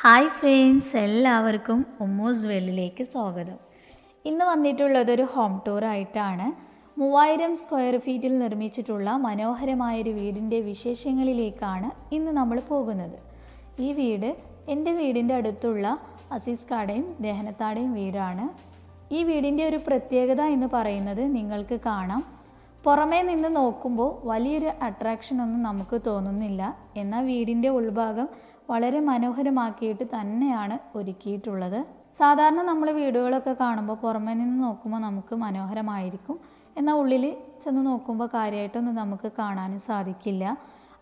Hi friends എല്ലാവർക്കും ഉമ്മൂസ് വെല്ലിലേക്ക് സ്വാഗതം. ഇന്ന് വന്നിട്ടുള്ളത് ഒരു ഹോം ടൂർ ആയിട്ടാണ്. മൂവായിരം സ്ക്വയർ ഫീറ്റിൽ നിർമ്മിച്ചിട്ടുള്ള മനോഹരമായൊരു വീടിന്റെ വിശേഷങ്ങളിലേക്കാണ് ഇന്ന് നമ്മൾ പോകുന്നത്. ഈ വീട് എന്റെ വീടിന്റെ അടുത്തുള്ള അസീസ് അസീസ്കാടയും ദഹനത്താടയും വീടാണ്. ഈ വീടിന്റെ ഒരു പ്രത്യേകത എന്ന് പറയുന്നത് നിങ്ങൾക്ക് കാണാം. പുറമേ നിന്ന് നോക്കുമ്പോൾ വലിയൊരു അട്രാക്ഷൻ ഒന്നും നമുക്ക് തോന്നുന്നില്ല. എന്നാൽ വീടിന്റെ ഉൾഭാഗം വളരെ മനോഹരമാക്കിയിട്ട് തന്നെയാണ് ഒരുക്കിയിട്ടുള്ളത്. സാധാരണ നമ്മൾ വീടുകളൊക്കെ കാണുമ്പോൾ പുറമെ നിന്ന് നോക്കുമ്പോൾ നമുക്ക് മനോഹരമായിരിക്കും. എന്നാൽ ഉള്ളിൽ ചെന്ന് നോക്കുമ്പോൾ കാര്യമായിട്ടൊന്നും നമുക്ക് കാണാനും സാധിക്കില്ല.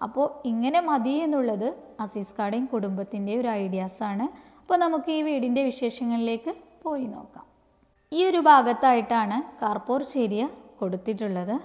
അപ്പോൾ ഇങ്ങനെ മതി എന്നുള്ളത് അസീസ് കാടയും കുടുംബത്തിന്റെ ഒരു ഐഡിയാസാണ് അപ്പോൾ നമുക്ക് ഈ വീടിന്റെ വിശേഷങ്ങളിലേക്ക് പോയി നോക്കാം. ഈ ഒരു ഭാഗത്തായിട്ടാണ് കാർപ്പോർ ചേരിയ കൊടുത്തിട്ടുള്ളത്.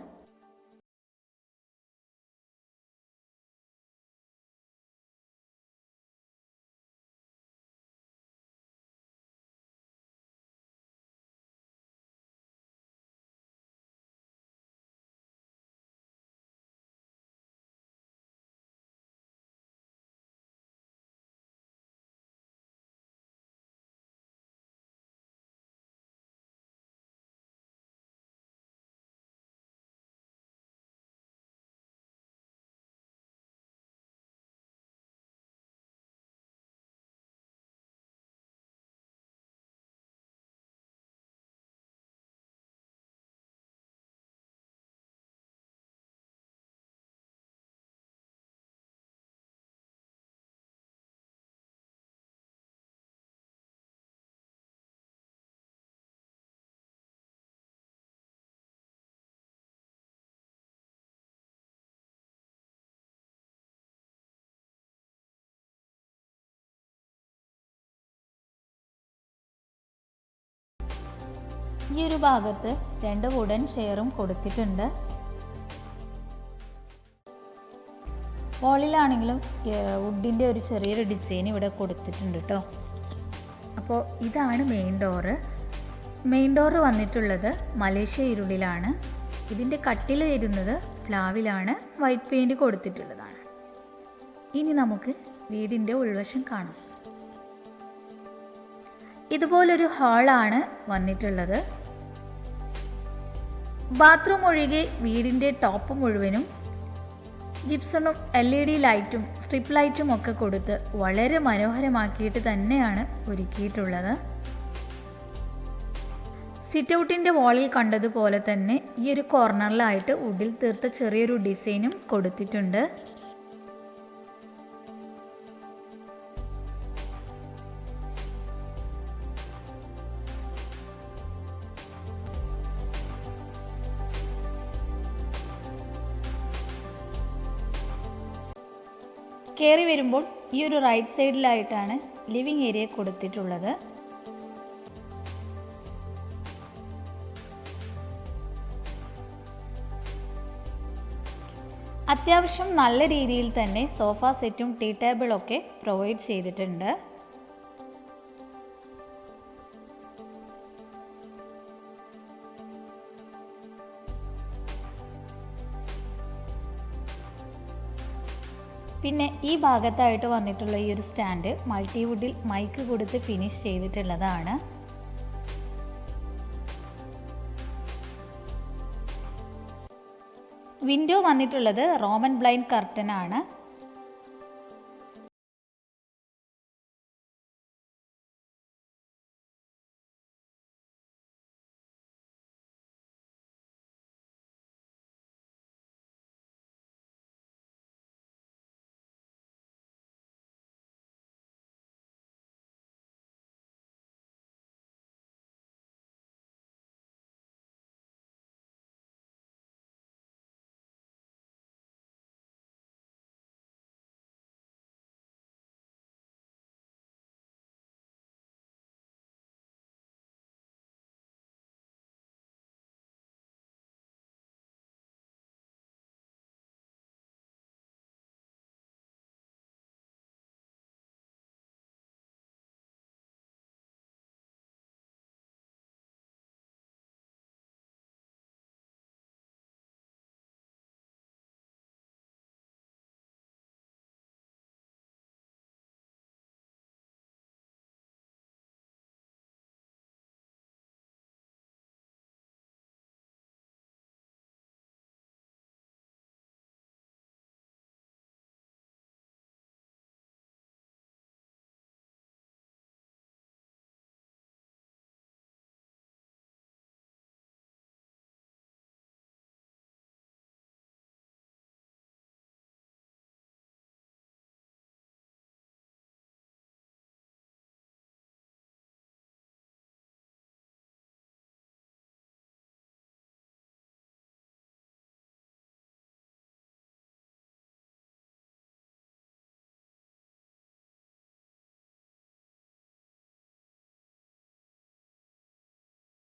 ഈ ഒരു ഭാഗത്ത് രണ്ട് വുഡൻ ഷെയറും കൊടുത്തിട്ടുണ്ട്. വോളിലാണെങ്കിലും വുഡിന്റെ ഒരു ചെറിയൊരു ഡിസൈൻ ഇവിടെ കൊടുത്തിട്ടുണ്ട് കേട്ടോ അപ്പോൾ ഇതാണ് മെയിൻ ഡോറ് മെയിൻ ഡോറ് വന്നിട്ടുള്ളത് മലേഷ്യ ഇരുളിലാണ്. ഇതിന്റെ കട്ടിൽ വരുന്നത് പ്ലാവിലാണ്. White paint കൊടുത്തിട്ടുള്ളതാണ്. ഇനി നമുക്ക് വീടിന്റെ ഉൾവശം കാണാം. ഇതുപോലൊരു ഹാളാണ് വന്നിട്ടുള്ളത്. ബാത്റൂം ഒഴികെ വീടിന്റെ ടോപ്പ് മുഴുവനും ജിപ്സണും എൽ ഇ ഡി ലൈറ്റും സ്ട്രിപ്പ് ലൈറ്റും ഒക്കെ കൊടുത്ത് വളരെ മനോഹരമാക്കിയിട്ട് തന്നെയാണ് ഒരുക്കിയിട്ടുള്ളത്. സിറ്റ് ഔട്ടിന്റെ വാളിൽ കണ്ടതുപോലെ തന്നെ ഈ ഒരു കോർണറിലായിട്ട് വുഡിൽ തീർത്ത ചെറിയൊരു ഡിസൈനും കൊടുത്തിട്ടുണ്ട്. ഈ ഒരു റൈറ്റ് സൈഡിലായിട്ടാണ് ലിവിങ് ഏരിയ കൊടുത്തിട്ടുള്ളത്. അത്യാവശ്യം നല്ല രീതിയിൽ തന്നെ സോഫ സെറ്റും ടീ ടേബിളൊക്കെ പ്രൊവൈഡ് ചെയ്തിട്ടുണ്ട്. പിന്നെ ഈ ഭാഗത്തായിട്ട് വന്നിട്ടുള്ള ഈ ഒരു സ്റ്റാൻഡ് മൾട്ടിവുഡിൽ മൈക്ക് കൊടുത്ത് ഫിനിഷ് ചെയ്തിട്ടുള്ളതാണ്. വിൻഡോ വന്നിട്ടുള്ളത് റോമൻ ബ്ലൈൻഡ് കർട്ടൻ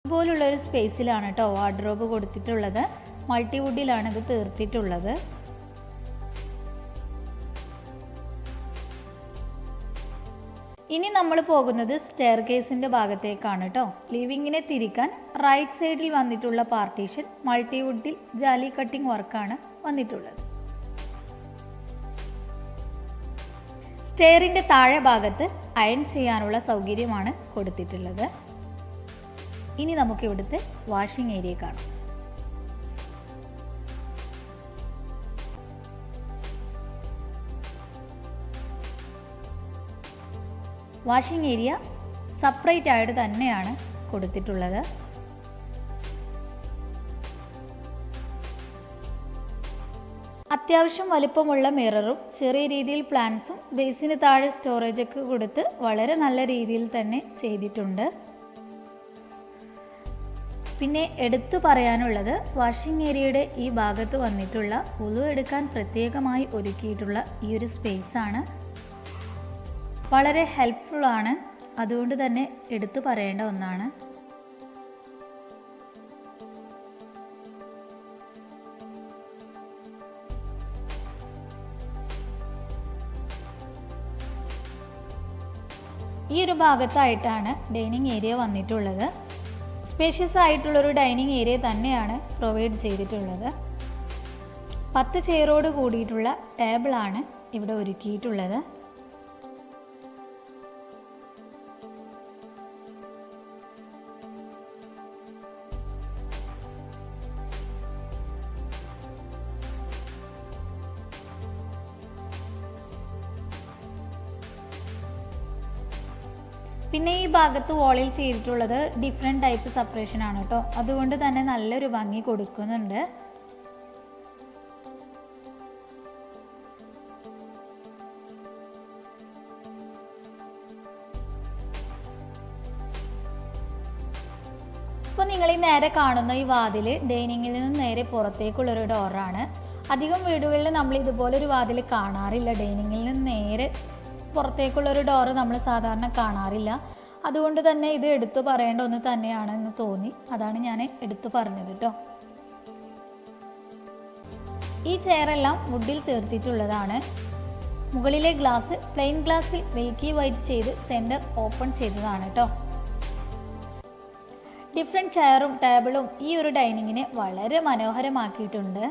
ഇതുപോലുള്ള ഒരു സ്പേസിലാണ് കേട്ടോ വാർഡ്രോബ് കൊടുത്തിട്ടുള്ളത്. മൾട്ടിവുഡിലാണ് ഇത് തീർത്തിട്ടുള്ളത്. ഇനി നമ്മൾ പോകുന്നത് സ്റ്റെയർ കേസിന്റെ ഭാഗത്തേക്കാണ് കേട്ടോ. ലിവിങ്ങിനെ തിരിക്കാൻ റൈറ്റ് സൈഡിൽ വന്നിട്ടുള്ള പാർട്ടീഷൻ മൾട്ടിവുഡിൽ ജാലി കട്ടിംഗ് വർക്കാണ് വന്നിട്ടുള്ളത്. സ്റ്റെയറിന്റെ താഴെ ഭാഗത്ത് അയൺ ചെയ്യാനുള്ള സൗകര്യമാണ് കൊടുത്തിട്ടുള്ളത്. ഇനി നമുക്ക് ഇവിടുത്തെ വാഷിംഗ് ഏരിയ കാണാം. വാഷിംഗ് ഏരിയ സെപ്പറേറ്റ് ആയിട്ട് തന്നെയാണ് കൊടുത്തിട്ടുള്ളത്. അത്യാവശ്യം വലിപ്പമുള്ള മിററും ചെറിയ രീതിയിൽ പ്ലാൻസും ബേസിന് താഴെ സ്റ്റോറേജൊക്കെ കൊടുത്ത് വളരെ നല്ല രീതിയിൽ തന്നെ ചെയ്തിട്ടുണ്ട്. പിന്നെ എടുത്തു പറയാനുള്ളത് വാഷിംഗ് ഏരിയയുടെ ഈ ഭാഗത്ത് വന്നിട്ടുള്ള ഉളു എടുക്കാൻ പ്രത്യേകമായി ഒരുക്കിയിട്ടുള്ള ഈ ഒരു സ്പേസാണ് വളരെ ഹെൽപ്ഫുള്ളാണ് അതുകൊണ്ട് തന്നെ എടുത്തു പറയേണ്ട ഒന്നാണ്. ഈ ഒരു ഭാഗത്തായിട്ടാണ് ഡൈനിങ് ഏരിയ വന്നിട്ടുള്ളത്. സ്പേഷ്യസ് ആയിട്ടുള്ളൊരു ഡൈനിങ് ഏരിയ തന്നെയാണ് പ്രൊവൈഡ് ചെയ്തിട്ടുള്ളത്. പത്ത് ചെയറോട് കൂടിയിട്ടുള്ള ടേബിളാണ് ഇവിടെ ഒരുക്കിയിട്ടുള്ളത്. ഭാഗത്ത് വോളിൽ ചെയ്തിട്ടുള്ളത് ഡിഫറെന്റ് ടൈപ്പ് സെപ്പറേഷൻ ആണ് കേട്ടോ. അതുകൊണ്ട് തന്നെ നല്ലൊരു ഭംഗി കൊടുക്കുന്നുണ്ട്. ഇപ്പോൾ നിങ്ങൾ ഈ നേരെ കാണുന്ന ഈ വാതിൽ ഡൈനിങ്ങിൽ നിന്ന് നേരെ പുറത്തേക്കുള്ളൊരു ഡോറാണ് അധികം വീടുകളിൽ നമ്മൾ ഇതുപോലൊരു വാതിൽ കാണാറില്ല. ഡൈനിങ്ങിൽ നിന്ന് നേരെ പുറത്തേക്കുള്ളൊരു ഡോറ് നമ്മൾ സാധാരണ കാണാറില്ല. അതുകൊണ്ട് തന്നെ ഇത് എടുത്തു പറയേണ്ട ഒന്ന് തന്നെയാണെന്ന് തോന്നി. അതാണ് ഞാൻ എടുത്തു പറഞ്ഞത് കേട്ടോ ഈ ചെയറെല്ലാം വുഡിൽ തീർത്തിട്ടുള്ളതാണ്. മുകളിലെ ഗ്ലാസ് പ്ലെയിൻ ഗ്ലാസ്സിൽ മിൽക്കി വൈറ്റ് ചെയ്ത് സെന്റർ ഓപ്പൺ ചെയ്തതാണ് കേട്ടോ ഡിഫറെന്റ് ചെയറും ടേബിളും ഈ ഒരു ഡൈനിങ്ങിനെ വളരെ മനോഹരമാക്കിയിട്ടുണ്ട്.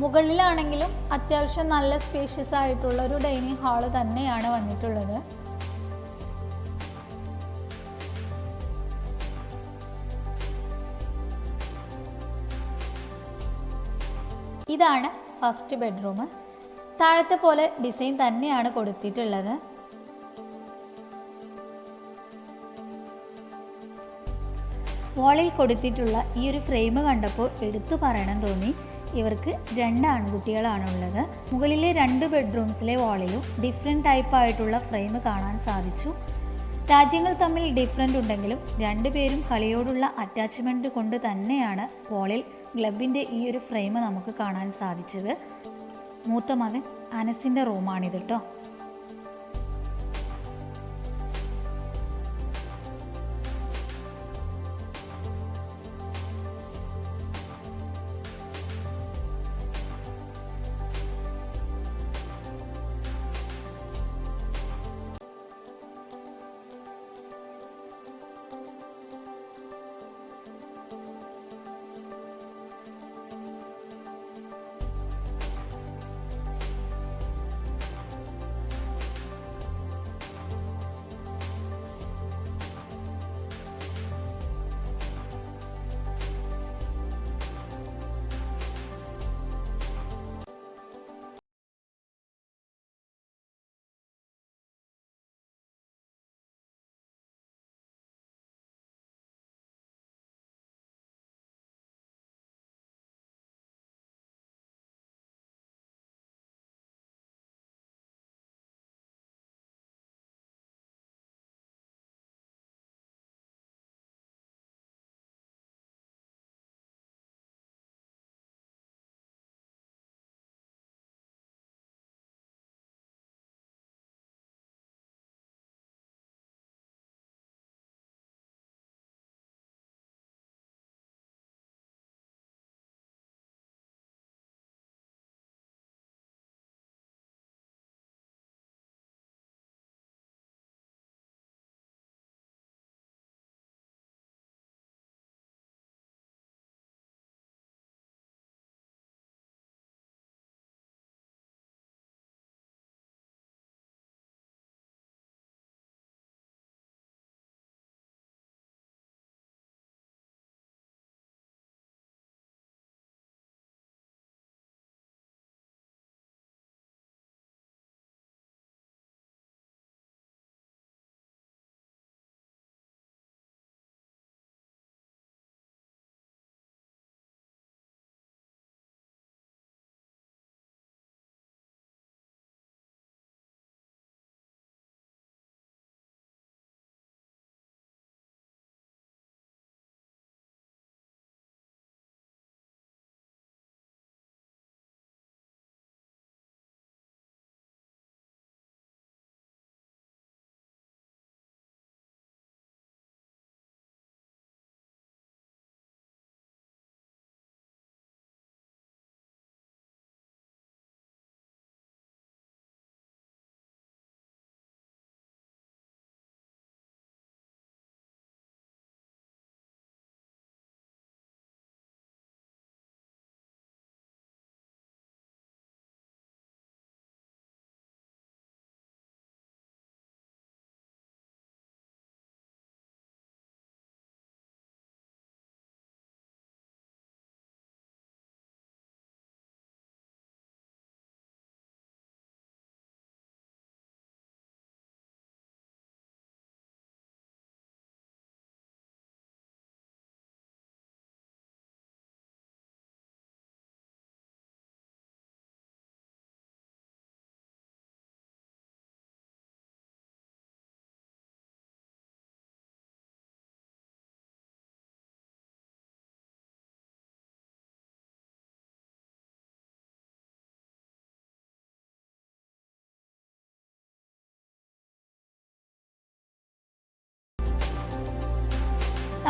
മുകളിലാണെങ്കിലും അത്യാവശ്യം നല്ല സ്പേഷ്യസ് ആയിട്ടുള്ള ഒരു ഡൈനിങ് ഹാൾ തന്നെയാണ് വന്നിട്ടുള്ളത്. ഇതാണ് ഫസ്റ്റ് ബെഡ്റൂം താഴത്തെ പോലെ ഡിസൈൻ തന്നെയാണ് കൊടുത്തിട്ടുള്ളത്. വാളിൽ കൊടുത്തിട്ടുള്ള ഈ ഒരു ഫ്രെയിം കണ്ടപ്പോൾ എടുത്തു പറയണം തോന്നി. ഇവർക്ക് രണ്ട് ആൺകുട്ടികളാണ് ഉള്ളത് മുകളിലെ രണ്ട് ബെഡ്റൂംസിലെ വാളിലും ഡിഫറെന്റ് ടൈപ്പ് ആയിട്ടുള്ള ഫ്രെയിം കാണാൻ സാധിച്ചു. രാജ്യങ്ങൾ തമ്മിൽ ഡിഫറെന്റ് ഉണ്ടെങ്കിലും രണ്ടുപേരും കളിയോടുള്ള അറ്റാച്ച്മെന്റ് കൊണ്ട് തന്നെയാണ് വാളിൽ ഗ്ലബിന്റെ ഈ ഒരു ഫ്രെയിം നമുക്ക് കാണാൻ സാധിച്ചത്. മൂത്ത മകൻ അനസിന്റെ റൂമാണിത് കേട്ടോ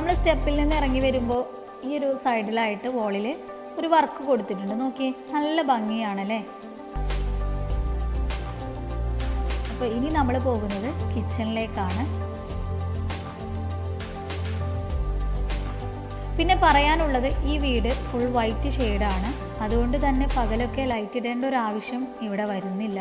നമ്മൾ സ്റ്റെപ്പിൽ നിന്ന് ഇറങ്ങി വരുമ്പോൾ ഈ ഒരു സൈഡിലായിട്ട് വോളിൽ ഒരു വർക്ക് കൊടുത്തിട്ടുണ്ട്. നോക്കി നല്ല ഭംഗിയാണല്ലേ? അപ്പോൾ ഇനി നമ്മൾ പോകുന്നത് കിച്ചണിലേക്കാണ് പിന്നെ പറയാനുള്ളത് ഈ വീട് ഫുൾ വൈറ്റ് ഷെയ്ഡാണ് അതുകൊണ്ട് തന്നെ പകലൊക്കെ ലൈറ്റ് ഇടേണ്ട ഒരു ആവശ്യം ഇവിടെ വരുന്നില്ല.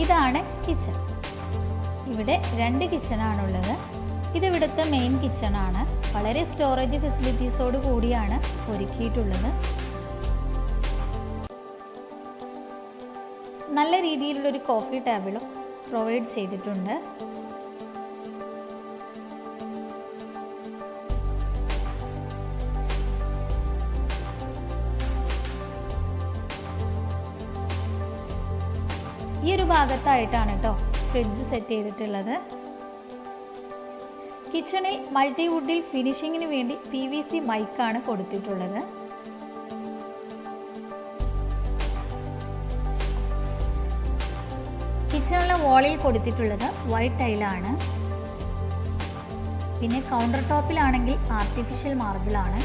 ഇതാണ് കിച്ചൺ ഇവിടെ രണ്ട് കിച്ചണാണുള്ളത് ഇത് ഇവിടുത്തെ മെയിൻ കിച്ചണാണ് വളരെ സ്റ്റോറേജ് ഫെസിലിറ്റീസോട് കൂടിയാണ് ഒരുക്കിയിട്ടുള്ളത്. നല്ല രീതിയിലുള്ളൊരു കോഫി ടേബിളും പ്രൊവൈഡ് ചെയ്തിട്ടുണ്ട്. ഭാഗത്തായിട്ടാണ് കേട്ടോ ഫ്രിഡ്ജ് സെറ്റ് ചെയ്തിട്ടുള്ളത്. കിച്ചണിൽ മൾട്ടിവുഡിൽ ഫിനിഷിങ്ങിന് വേണ്ടി പി വി സി മൈക്കാണ് കൊടുത്തിട്ടുള്ളത്. കിച്ചണിലെ വോളിൽ കൊടുത്തിട്ടുള്ളത് വൈറ്റ് ടൈലാണ് പിന്നെ കൗണ്ടർ ടോപ്പിലാണെങ്കിൽ ആർട്ടിഫിഷ്യൽ മാർബിളാണ്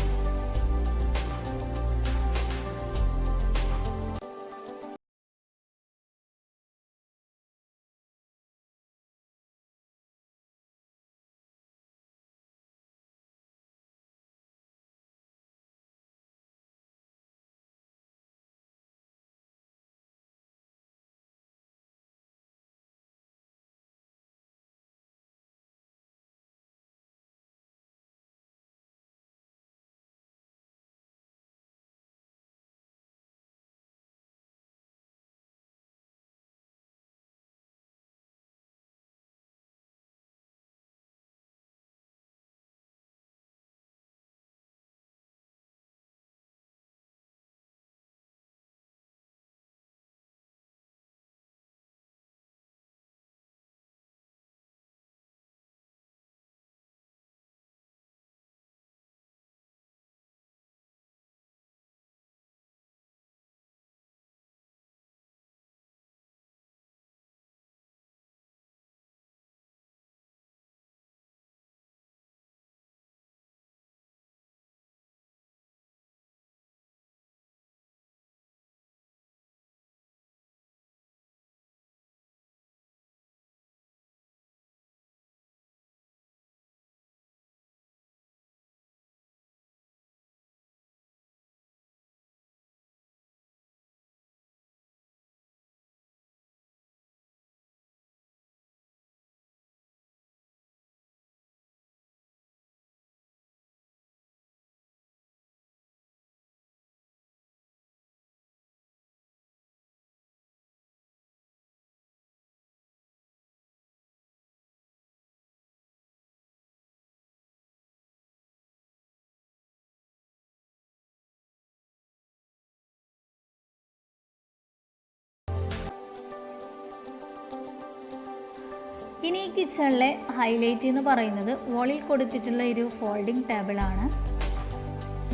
ഇനി ഈ കിച്ചണിലെ ഹൈലൈറ്റ് എന്ന് പറയുന്നത് വോളിൽ കൊടുത്തിട്ടുള്ള ഒരു ഫോൾഡിംഗ് ടേബിളാണ്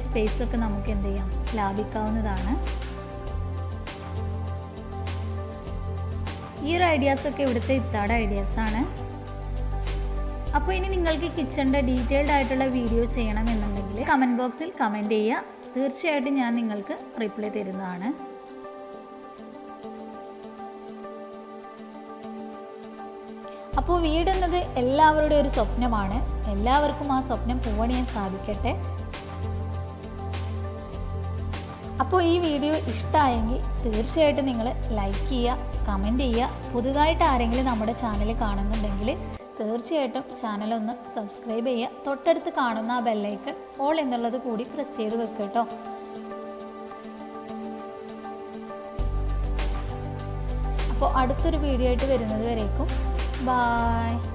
സ്പേസ് ഒക്കെ നമുക്ക് എന്ത് ചെയ്യാം? ലാഭിക്കാവുന്നതാണ്. ഈ ഒരു ഐഡിയാസ് ഒക്കെ ഇവിടുത്തെ ഇത്താടെ ഐഡിയാസ് ആണ്. അപ്പോൾ ഇനി നിങ്ങൾക്ക് കിച്ചണിന്റെ ഡീറ്റെയിൽഡ് ആയിട്ടുള്ള വീഡിയോ ചെയ്യണമെന്നുണ്ടെങ്കിൽ കമന്റ് ബോക്സിൽ കമന്റ് ചെയ്യുക. തീർച്ചയായിട്ടും ഞാൻ നിങ്ങൾക്ക് റിപ്ലൈ തരുന്നതാണ്. അപ്പോൾ വീടെന്നത് എല്ലാവരുടെ ഒരു സ്വപ്നമാണ്. എല്ലാവർക്കും ആ സ്വപ്നം പൂവണിയാൻ സാധിക്കട്ടെ. അപ്പോൾ ഈ വീഡിയോ ഇഷ്ടമായെങ്കിൽ തീർച്ചയായിട്ടും നിങ്ങൾ ലൈക്ക് ചെയ്യുക കമന്റ് ചെയ്യുക. പുതുതായിട്ട് ആരെങ്കിലും നമ്മുടെ ചാനൽ കാണുന്നുണ്ടെങ്കിൽ തീർച്ചയായിട്ടും ചാനലൊന്ന് സബ്സ്ക്രൈബ് ചെയ്യുക. തൊട്ടടുത്ത് കാണുന്ന ആ ബെല്ലൈക്കൺ ഓൾ എന്നുള്ളത് കൂടി പ്രസ് ചെയ്ത് വെക്കുക കേട്ടോ. അപ്പോൾ അടുത്തൊരു വീഡിയോ ആയിട്ട് വരുന്നത് വരേക്കും. Bye!